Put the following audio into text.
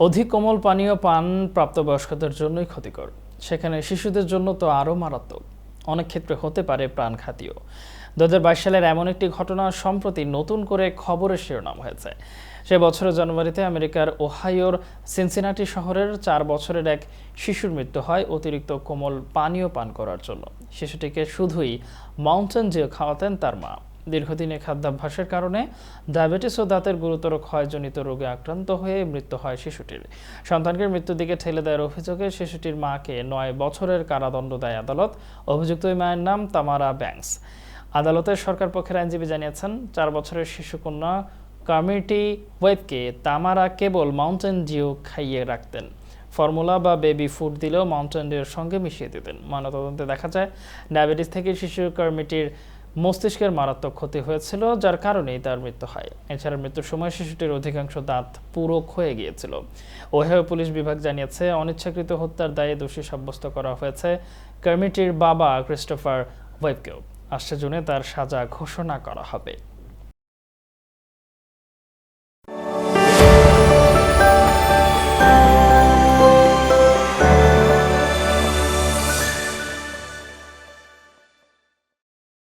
অধিক কোমল পানীয় পান প্রাপ্তবয়স্কদের জন্যই ক্ষতিকর। সেখানে শিশুদের জন্য তো আরও মারাত্মক। অনেক ক্ষেত্রে হতে পারে প্রাণঘাতীয়। দু সালের এমন একটি ঘটনা সম্প্রতি নতুন করে খবরের শিরোনাম হয়েছে। সে বছরের জানুয়ারিতে আমেরিকার ওহাইওর সিনসিনাটি শহরের চার বছরের এক শিশুর মৃত্যু হয় অতিরিক্ত কোমল পানীয় পান করার জন্য। শিশুটিকে শুধুই মাউন্টেন ডিউ খাওয়াতেন তার মা। দীর্ঘদিনের খাদ্যাভ্যাসের কারণে ডায়াবেটিস ও দাঁতের গুরুতর ক্ষয়জনিত রোগে আক্রান্ত হয়ে মৃত্যু হয় শিশুটির। সন্তানকে মৃত্যুর দিকে ঠেলে দেওয়ার অভিযোগে শিশুটির মাকে নয় বছরের কারাদণ্ড দেয় আদালত। অভিযুক্ত ওই মায়ের নাম তামারা ব্যাংকস। আদালতের সরকার পক্ষের আইনজীবী জানিয়েছেন, চার বছরের শিশুকন্যা কমিউনিটি ওয়েবকে তামারা কেবল মাউন্টেন ডিউ খাইয়ে রাখতেন। ফর্মুলা বা বেবি ফুড দিলেও মাউন্টেন ডিউর সঙ্গে মিশিয়ে দিতেন। ময়নাতদন্তে দেখা যায়, ডায়াবেটিস থেকে শিশু কর্মিটির মস্তিষ্কের মারাত্মক ক্ষতি হয়েছিল, যার কারণেই তার মৃত্যু হয়। এছাড়া মৃত্যুর সময় শিশুটির অধিকাংশ দাঁত পুরো ক্ষয়ে গিয়েছিল। ওহেও পুলিশ বিভাগ জানিয়েছে, অনিচ্ছাকৃত হত্যার দায়ে দোষী সাব্যস্ত করা হয়েছে কমিটির বাবা ক্রিস্টোফার ওয়েবকেও। আসছে জুনে তার সাজা ঘোষণা করা হবে।